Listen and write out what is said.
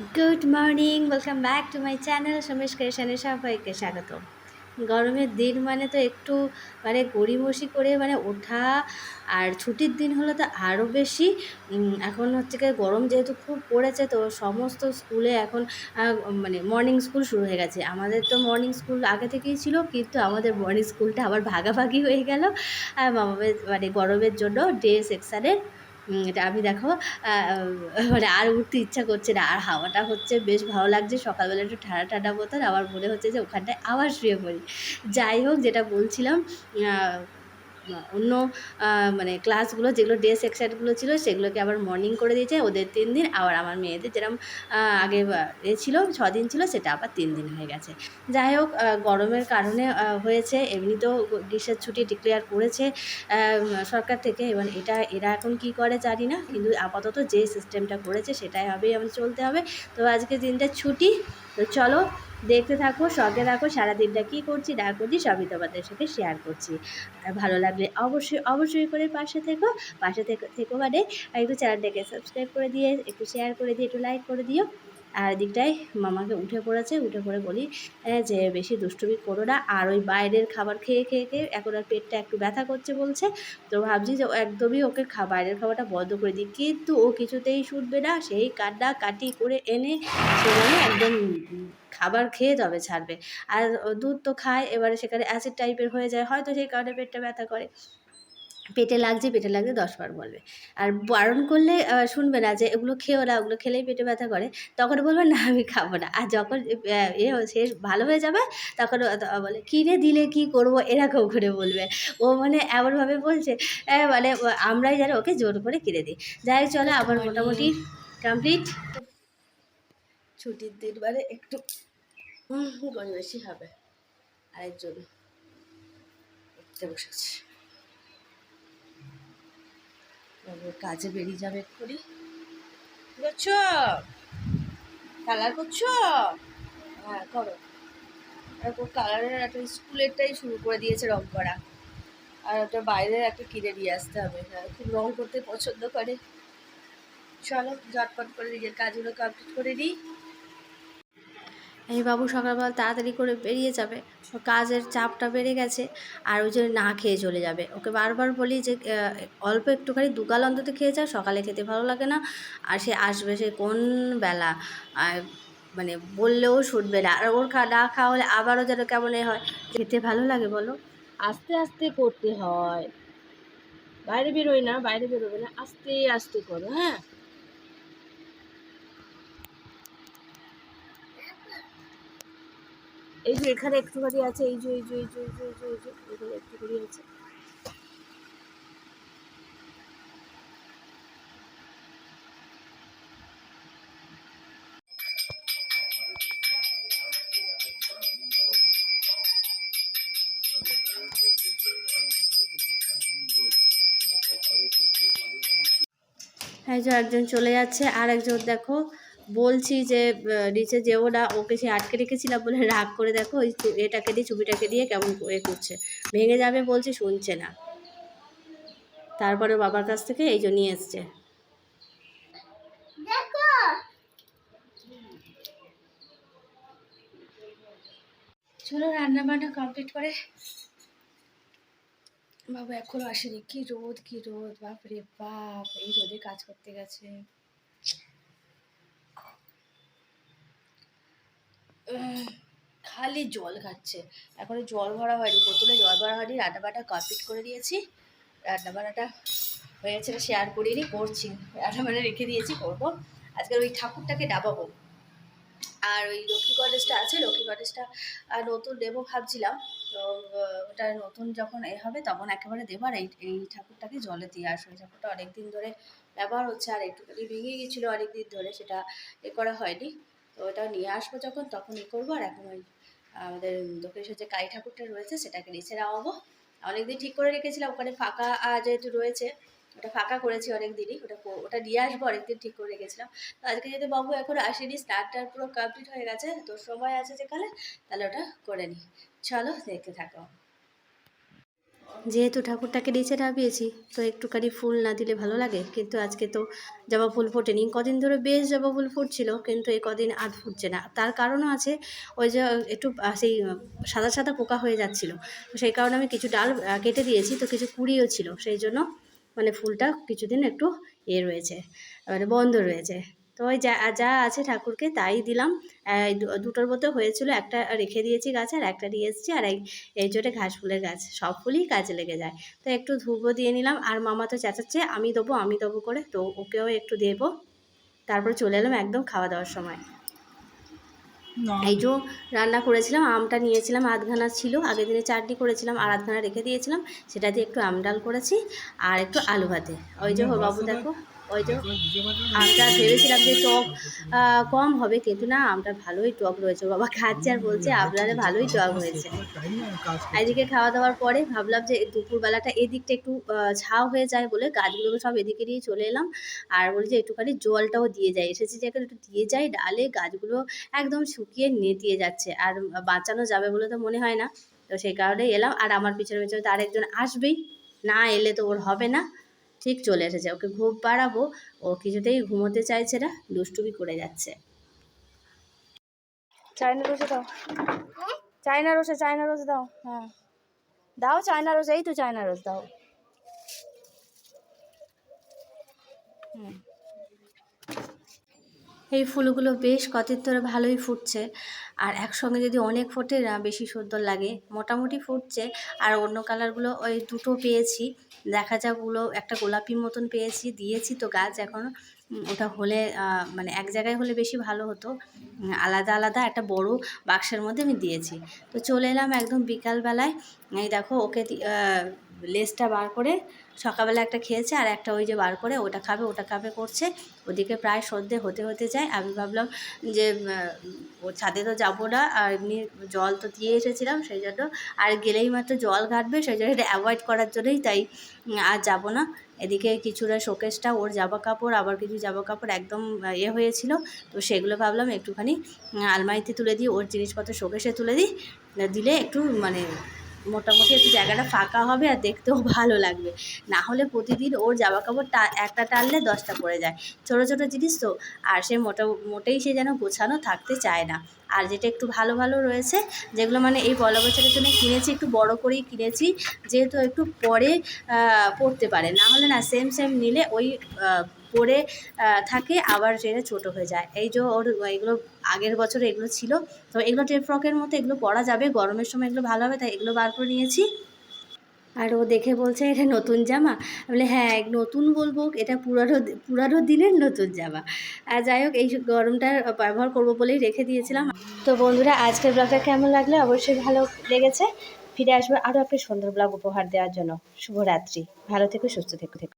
Good morning welcome back to my channel Somesh ক্রিয়েশনে সবাইকে স্বাগত গরমের দিন মানে তো একটু মানে গড়িমসি করে মানে ওঠা, আর ছুটির দিন হলো তো আরও বেশি। এখন হচ্ছে কি গরম যেহেতু খুব পড়েছে, তো সমস্ত স্কুলে এখন মানে মর্নিং স্কুল শুরু হয়ে গেছে। আমাদের তো মর্নিং স্কুল আগে থেকেই ছিল, কিন্তু আমাদের মর্নিং স্কুলটা আবার ভাগাভাগি হয়ে গেল। আর মামাদের মানে গরমের জন্য ডে সেকশানের এটা আমি দেখো মানে আর উঠতে ইচ্ছা করছে না। আর হাওয়াটা হচ্ছে বেশ ভালো লাগছে। সকালবেলা একটু ঠান্ডা ঠান্ডা মতন। আমার মনে হচ্ছে যে ওখানটায় আবার শুয়ে পড়ি। যাই হোক, যেটা বলছিলাম অন্য মানে ক্লাসগুলো যেগুলো ডে সেকশনগুলো ছিল সেগুলোকে আবার মর্নিং করে দিয়েছে, ওদের তিন দিন। আবার আমার মেয়েদের যেরকম আগে এ ছিল ছ দিন ছিল, সেটা আবার তিন দিন হয়ে গেছে। যাই হোক গরমের কারণে হয়েছে, এমনিতেও গ্রীষ্মের ছুটি ডিক্লেয়ার করেছে সরকার থেকে। এবার এটা, এরা এখন কি করে জানি না, কিন্তু আপাতত যে সিস্টেমটা করেছে সেটাই হবেই আমাদের চলতে হবে। তো আজকে দিনটা ছুটি, তো চলো দেখতে থাকো, সঙ্গে থাকো, সারাদিনটা কী করছি, না করছি, সবই তোমাদের সাথে শেয়ার করছি। আর ভালো লাগলে অবশ্যই অবশ্যই করে পাশে থেকো, পাশে থেকে, থেকো মানে একটু চ্যানেলটাকে সাবস্ক্রাইব করে দিয়ে, একটু শেয়ার করে দিয়ে, একটু লাইক করে দিও। আর দিকটায় মামাকে উঠে পড়েছে, উঠে পড়ে বলি যে বেশি দুষ্টুমি করো না, আর ওই বাইরের খাবার খেয়ে খেয়ে খেয়ে এখন আর পেটটা একটু ব্যথা করছে বলছে, তো ভাবছি যে একদমই ওকে বাইরের খাবারটা বন্ধ করে দিই। কিন্তু ও কিছুতেই শুনবে না, সেই কান্না কাটি করে এনে সেখানে একদম খাবার খেয়ে তবে ছাড়বে। আর দুধ তো খায়, এবারে সেখানে অ্যাসিড টাইপের হয়ে যায়, হয়তো সেই কারণে পেটটা ব্যথা করে। পেটে লাগছে পেটে লাগছে দশবার বলবে। আর বারণ করলে শুনবে না যে এগুলো খেও না ওগুলো খেলেই পেটে ব্যথা করে। তখন বলবে না আমি খাব না। আর যখন এ সে ভালো হয়ে যাবে তখন বলে কিনে দিলে কি করব? এরকম করে বলবে। ও মানে এমনভাবে বলছে মানে আমরাই যেন ওকে জোর করে কিনে দিই যাই চলো আবার মোটামুটি কমপ্লিট ছুটির দিন মানে একটু বেশি হবে। আরেকজন উঠতে বসেছে। তবে কাজে বেরিয়ে যাবে এক্ষুনি। করছ? কালার করছ? হ্যাঁ করো। তারপর কালারের একটা স্কুলেরটাই শুরু করে দিয়েছে রং করা। আর ওটা বাইরের একটা কিনে নিয়ে আসতে হবে। হ্যাঁ খুব রং করতে পছন্দ করে। চলো, ঝটপট করে নিজের কাজগুলো কমপ্লিট করে নিই। এই বাবু সকালবেলা তাড়াতাড়ি করে বেরিয়ে যাবে। কাজের চাপটা বেড়ে গেছে আর ওই জন্য না খেয়ে চলে যাবে। ওকে বারবার বলি যে অল্প একটুখানি দুগাল অন্তত খেয়ে যাও, সকালে খেতে ভালো লাগে না। আর সে আসবে সে কোন বেলা? মানে বললেও শুনবে না। আর ওর খা, না খাওয়া হলে আবারও যেন কেমন এ হয়। খেতে ভালো লাগে বলো? আস্তে আস্তে করতে হয়। বাইরে বেরোয় না, বাইরে বেরোবে না। আস্তে আস্তে করো হ্যাঁ? এই যে এখানে একটুখানি আছে, এই যে এই যে এই যে এই যে এই যে এই যে, এখানে একটুখানি আছে। এই যে একজন চলে যাচ্ছে আর একজন দেখো বলছি যে নিচে যেও না ওকে সে আটকে রেখেছিলাম বলে রাগ করে দেখো ওই এটাকে দিয়ে চুপিটাকে দিয়ে কেমন এ করছে। ভেঙে যাবে বলছে শুনছে না। তারপরে বাবার কাছ থেকে এই জন্যই নিয়ে এসছে। চলো রান্না বান্না কমপ্লিট করে। বাবু এখনও আসেনি। কি রোদ কি রোদ বাপরে বাপ এই রোদে কাজ করতে গেছে। খালি জল খাচ্ছে। এখনও জল ভরা হয়নি। বোতলে জল ভরা হয়নি রান্না বান্না কমপ্লিট করে দিয়েছি। রান্না বান্নাটা হয়েছে শেয়ার করিনি, করছি। রান্না বান্না রেখে দিয়েছি, করব। আজকে ওই ঠাকুরটাকে ডাবাবো। আর ওই লক্ষ্মী গণেশটা আছে, লক্ষ্মী গণেশটা নতুন দেবো ভাবছিলাম। তো ওটা নতুন যখন এ হবে, তখন একেবারে দেবো। আর এই ঠাকুরটাকে জলে দিয়ে আসো। এই ঠাকুরটা অনেক দিন ধরে ব্যবহার হচ্ছে, আর একটুখানি ভেঙে গেছিল অনেক দিন ধরে, সেটা এ করা হয়নি। তো ওটা নিয়ে আসব যখন তখন এ করব। আর এখন ওই, আমাদের দক্ষিণেশ্বর যে কালী ঠাকুরটা রয়েছে, সেটাকে নিচে নামাবো। অনেকদিন ঠিক করে রেখেছিলাম, ওখানে ফাঁকা যেহেতু রয়েছে, ওটা ফাঁকা করেছি অনেক দিনই ওটা ওটা নিয়ে আসব, অনেকদিন ঠিক করে রেখেছিলাম। তো আজকে যদি বাবু এখন আসেনি স্নানটার পুরো কমপ্লিট হয়ে গেছে, তো সময় আছে যেখানে তাহলে ওটা করে নিই। চলো দেখতে থাকো। যেহেতু ঠাকুরটাকে নিচে নামিয়েছি, তো একটুখানি ফুল না দিলে ভালো লাগে। কিন্তু আজকে তো জবা ফুল ফোটেনি। কদিন ধরে বেশ জবা ফুল ফুটছিল, কিন্তু এই কদিন আর ফুটছে না। তার কারণও আছে, ওই যে একটু সেই সাদা সাদা পোকা হয়ে যাচ্ছিল। সেই কারণে আমি কিছু ডাল কেটে দিয়েছি, তো কিছু কুড়িও ছিল। সেই জন্য মানে ফুলটা কিছুদিন একটু এ রয়েছে মানে বন্ধ রয়েছে। তো ওই যা যা আছে ঠাকুরকে তাই দিলাম। দুটোর মতো হয়েছিল একটা রেখে দিয়েছি গাছ আর একটা নিয়ে এসেছি আর এই এই জোটে ঘাস ফুলের গাছ সব ফুলই কাজে লেগে যায়। তো একটু ধূপও দিয়ে নিলাম আর মামা তো চেঁচাচ্ছে আমি দেবো আমি দেবো করে তো ওকেও একটু দেবো। তারপর চলে এলাম একদম খাওয়া দাওয়ার সময়। এই যে রান্না করেছিলাম আমটা নিয়েছিলাম আধখানা ছিল আগের দিনে চাটনি করেছিলাম আর আধখানা রেখে দিয়েছিলাম সেটা দিয়ে একটু আম ডাল করেছি আর একটু আলু ভাতে। ওই যে বাবু দেখো ওই যে আমটা ভেবেছিলাম যে টক কম হবে, কিন্তু না আমটা ভালোই টক রয়েছে। বাবা খাচ্ছে আর বলছে আপনারা ভালোই টক হয়েছে এদিকে খাওয়া দাওয়ার পরে ভাবলাম যে দুপুরবেলাটা এদিকটা একটু ছাও হয়ে যায় বলে গাছগুলোকে সব এদিকে নিয়ে চলে এলাম। আর বলি যে একটুখানি জলটাও দিয়ে যায়। এসেছি যে একটু দিয়ে যাই ডালে গাছগুলো একদম শুকিয়ে নেতিয়ে যাচ্ছে। আর বাঁচানো যাবে বলে তো মনে হয় না। তো সেই কারণে এলাম। আর আমার পিছনে পিছনে তো আরেকজন আসবেই। না এলে তো ওর হবে না। ঠিক চলে এসেছে। ওকে ঘুম পাড়াবো, ও কিছুতেই ঘুমোতে চাইছে না, দুষ্টুমি করে যাচ্ছে। চায়না রোজে দাও। চায়না রোজে, চায়না রোজ দাও। হ্যাঁ। দাও চায়না রোজ, এই তো চায়না রোজ দাও। হুম। এই ফুলগুলো বেশ কদিন ধরে ভালোই ফুটছে। আর একসঙ্গে যদি অনেক ফোটে, না, বেশি সুন্দর লাগে। মোটামুটি ফুটছে। আর অন্য কালারগুলো ওই দুটো পেয়েছি। দেখা যাক ওগুলো একটা গোলাপি মতন পেয়েছি। দিয়েছি তো গাছ এখন। ওটা হলে মানে এক জায়গায় হলে বেশি ভালো হতো। আলাদা আলাদা একটা বড় বাক্সের মধ্যে আমি দিয়েছি। তো চলে এলাম একদম বিকালবেলায়। এই দেখো, ওকে লেজটা বার করে সকালবেলা একটা খেয়েছে আর একটা ওই যে বার করে ওটা খাবে ওটা খাবে করছে। ওদিকে প্রায় সন্ধে হতে হতে যায়। আমি ভাবলাম যে ও ছাদে তো যাব না আর এমনি জল তো দিয়ে এসেছিলাম সেই জন্য। আর গেলেই মাত্র জল ঘাটবে সেই জন্য এটা অ্যাভয়েড করার জন্যই তাই আর যাব না। এদিকে কিছুটা শোকেসটা ওর জামা কাপড় আবার কিছু জামা কাপড় একদম আহ, ইয়ে হয়েছিল। তো সেগুলো ভাবলাম একটুখানি আলমারিতে তুলে দিই ওর জিনিসপত্র শোকেসে তুলে দিই। দিলে একটু মানে মোটামুটি একটু জায়গাটা ফাঁকা হবে আর দেখতেও ভালো লাগবে। না হলে প্রতিদিন ওর জামা কাপড় টা, একটা টানলে দশটা পড়ে যায়। ছোটো ছোটো জিনিস তো, আর সে মোটা, মোটেই সে যেন গোছানো থাকতে চায় না। আর যেটা একটু ভালো ভালো রয়েছে, যেগুলো মানে এই পয়লা বছরের জন্য কিনেছি, একটু বড় করেই কিনেছি, যেহেতু একটু পরে পড়তে পারে। না হলে না সেম সেম নিলে ওই পরে থাকে, আবার সেটা ছোট হয়ে যায়। এই যে ওর, এগুলো আগের বছর এগুলো ছিল। তো এগুলো টেপ ফ্রকের মতো এগুলো পরা যাবে। গরমের সময় এগুলো ভালো হবে, তাই এগুলো বার করে নিয়েছি। আর ও দেখে বলছে, এটা নতুন জামা? বলে হ্যাঁ নতুন বলব, এটা পুরানো পুরানো দিনের নতুন জামা। আর যাই হোক, এই গরমটা ব্যবহার করব বলেই রেখে দিয়েছিলাম। তো বন্ধুরা, আজকের ব্লগটা কেমন লাগলে? অবশ্যই ভালো লেগেছে। ফিরে আসব আরও একটা সুন্দর ব্লগ উপহার দেওয়ার জন্য। শুভরাত্রি। ভালো থেকো, সুস্থ থেকো থেকো।